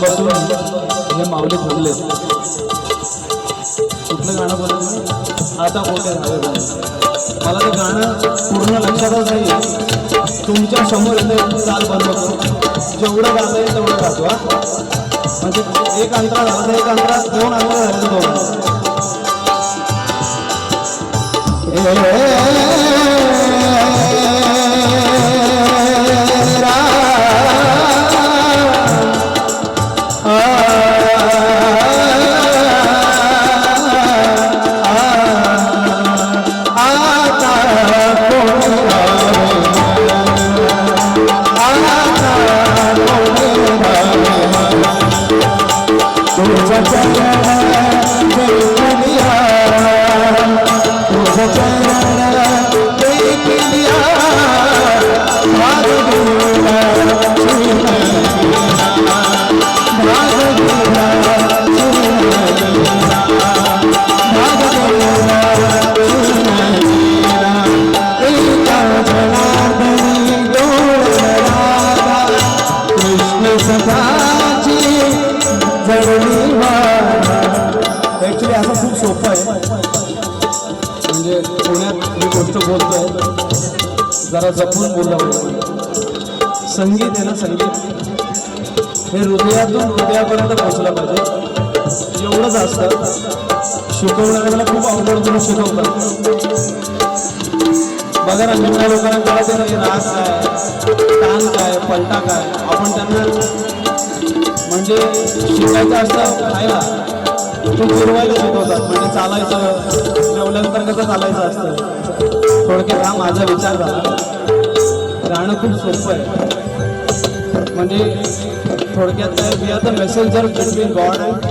बसून हे माऊली थांबले कुठलं गाणं बोलत आता बोलते मला ते गाणं पूर्ण लक्षातच नाही तुमच्यासमोर येतं चाल बनवतो जेवढं गाणं येईल तेवढं गातो हा. म्हणजे एक अंतरा झाला तर एक अंतरा दोन अंतरा झाले तर दोन. ॲक्च्युली असं खूप सोपं आहे. म्हणजे पुण्यात ही गोष्ट बोलतोय. जरा जपून बोलला संगीत आहे ना संगीत. हे हृदयातून हृदयापर्यंत पोहोचलं पाहिजे. एवढंच असतं. शिकवणाऱ्याला खूप अवघड करून शिकवतात. बघा ना जुन्या लोकांना कळत नाही राग काय ताण काय पलटा काय. आपण त्यांना म्हणजे शिकायचं असतं खायला. ते फिरवायला शिकवतात म्हणजे चालायचं जेवल्यानंतर कसं चालायचं असतं. थोडक्यात हा माझा विचार झाला. गाणं खूप सोपं आहे. म्हणजे थोडक्यात काय we are the messenger between God and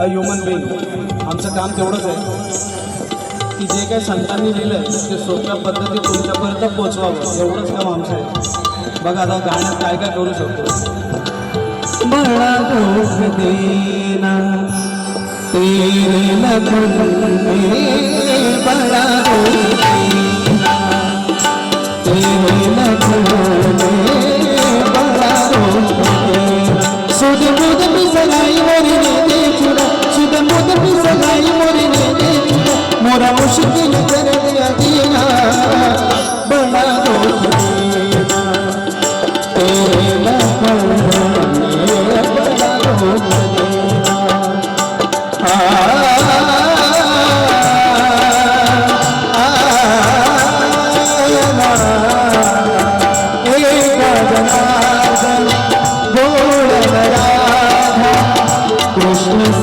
a human being आमचं काम तेवढंच आहे. की जे काही संतांनी लिहिलं आहे ते सोप्या पद्धतीत तुमच्यापर्यंत पोचवावं एवढंच काम आमचं आहे. बघा आता गाण्यात काय काय करू शकतो. बड़ा दोष देना। तेरे लगन में बड़ा दोष देना। तेरे लगन में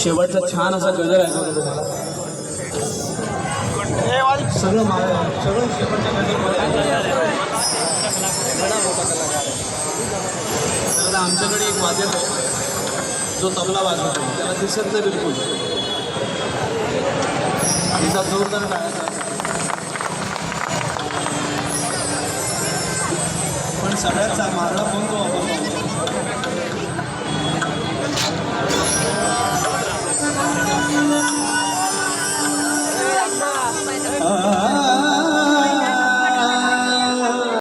शेवटचा छान असा गजर ऐकवतो तुम्हाला सगळं मा सगळं शेवटच्या गजरमध्ये आमच्याकडे एक वाद्यक जो तबला वाजवतो. त्याला दिसत नाही बिलकुल. तिचा जोरदार टाळायचा पण सगळ्यात चा- मारला फोन तो? वापरतो ah,